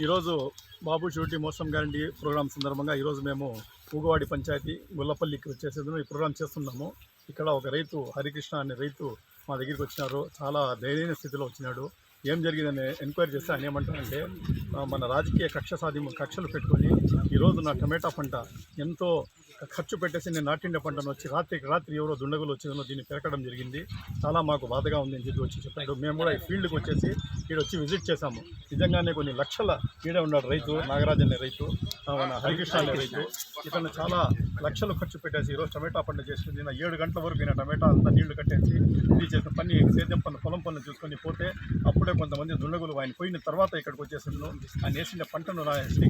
ఈరోజు బాబు షూటీ మోసం గ్యారంటీ ప్రోగ్రాం సందర్భంగా ఈరోజు మేము ఊగవాడి పంచాయతీ గుల్లపల్లికి వచ్చేసేందుకు ఈ ప్రోగ్రాం చేస్తున్నాము. ఇక్కడ ఒక రైతు హరికృష్ణ అనే రైతు మా దగ్గరికి వచ్చినారు. చాలా దయనీయ స్థితిలో వచ్చినాడు. ఏం జరిగిందని ఎంక్వైరీ చేస్తే ఆయన ఏమంటారంటే మన రాజకీయ కక్ష సాధి కక్షలు పెట్టుకొని ఈరోజు నా టమాటా పంట ఎంతో ఖర్చు పెట్టేసి నేను నాటిండే పంటను వచ్చి రాత్రికి రాత్రి ఎవరో దుండగులు వచ్చిందో దీన్ని పెరగడం జరిగింది. చాలా మాకు బాధగా ఉంది అని చెప్పి వచ్చి చెప్పాడు మేము కూడా ఈ ఫీల్డ్కి వచ్చేసి ఇక్కడ వచ్చి విజిట్ చేశాము. నిజంగానే కొన్ని లక్షల ఈడే ఉన్నాడు రైతు నాగరాజ్ అనే రైతు మన హరికృష్ణ అనే రైతు. ఇతను చాలా లక్షలు ఖర్చు పెట్టేసి ఈరోజు టమాటా పంట చేసుకుని నిన్న ఏడు గంటల వరకు ఈయన టమాటా అంతా నీళ్ళు కట్టేసి ఇది చేసిన పని సేద్యం పన్ను పొలం పనులు చూసుకొని పోతే అప్పుడే కొంతమంది దుండగులు ఆయన పోయిన తర్వాత ఇక్కడికి వచ్చేసిండు ఆయన వేసిన పంటను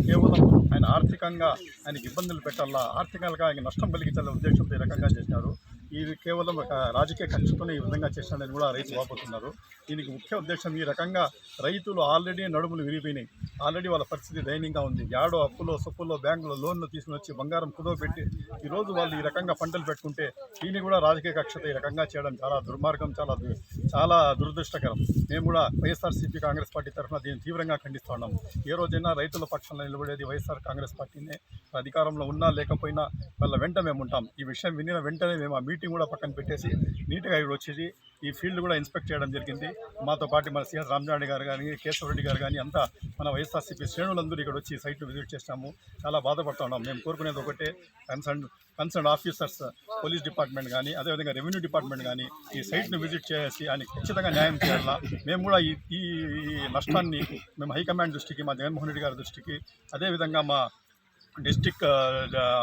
కేవలం ఆయన ఆర్థికంగా ఆయనకి ఇబ్బందులు పెట్టాలా? ఆర్థికంగా ఆయన నష్టం కలిగించాలనే ఉద్దేశంతో ఈ రకంగా చేసినారు. ఇది కేవలం ఒక రాజకీయ కక్షతోనే ఈ విధంగా చేసినారని కూడా రైతు వాపోతున్నారు. దీనికి ముఖ్య ఉద్దేశం ఈ రకంగా రైతులు ఆల్రెడీ నడుములు విరిగిపోయినాయి. ఆల్రెడీ వాళ్ళ పరిస్థితి దయనీయంగా ఉంది. యాడో అప్పులో సొప్పులో బ్యాంకులో లోన్లు తీసుకుని వచ్చి బంగారం కుదో పెట్టి ఈరోజు వాళ్ళు ఈ రకంగా పంటలు పెట్టుకుంటే దీన్ని కూడా రాజకీయ కక్షత ఈ రకంగా చేయడం చాలా దుర్మార్గం చాలా దు- చాలా దురదృష్టకరం. మేము కూడా వైఎస్ఆర్సీపీ కాంగ్రెస్ పార్టీ తరఫున దీన్ని తీవ్రంగా ఖండిస్తున్నాం ఏ రోజైనా రైతుల పక్షంలో నిలబడేది వైఎస్ఆర్ కాంగ్రెస్ పార్టీనే. అధికారంలో ఉన్నా లేకపోయినా వాళ్ళ వెంట మేము ఉంటాం. ఈ విషయం వినిన వెంటనే మేము ఆ మీటింగ్ కూడా పక్కన పెట్టేసి నీట్గా ఇక్కడ వచ్చేసి ఈ ఫీల్డ్ కూడా ఇన్స్పెక్ట్ చేయడం జరిగింది. మాతో పాటు మన సిఎస్ రామజాడి గారు కానీ కేశవరెడ్డి గారు కానీ అంతా మన వైఎస్ఆర్సీపీ శ్రేణులందరూ ఇక్కడ వచ్చి సైట్ను విజిట్ చేసాము చాలా బాధపడుతున్నాం మేము కోరుకునేది ఒకటే concern concern officers police department కానీ అదేవిధంగా రెవెన్యూ డిపార్ట్మెంట్ కానీ ఈ సైట్ను విజిట్ చేసి ఆయన ఖచ్చితంగా న్యాయం చేయాలా? మేము కూడా ఈ ఈ ఈ నష్టాన్ని మేము హైకమాండ్ దృష్టికి మా జగన్మోహన్ రెడ్డి గారి దృష్టికి అదేవిధంగా మా డిస్టిక్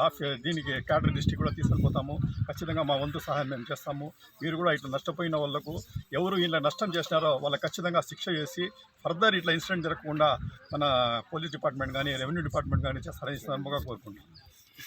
ఆఫ్ దీనికి క్యాడర్ డిస్టిక్ కూడా తీసుకొని పోతాము ఖచ్చితంగా మా వంతు సహాయం మేము చేస్తాము. మీరు కూడా ఇట్లా నష్టపోయిన వాళ్ళకు ఎవరు ఇలా నష్టం చేసినారో వాళ్ళకి ఖచ్చితంగా శిక్ష చేసి ఫర్దర్ ఇట్లా ఇన్సిడెంట్ జరగకుండా మన పోలీస్ డిపార్ట్మెంట్ కానీ రెవెన్యూ డిపార్ట్మెంట్ కానీ చేస్తారని సందర్భంగా కోరుకుంటున్నాం.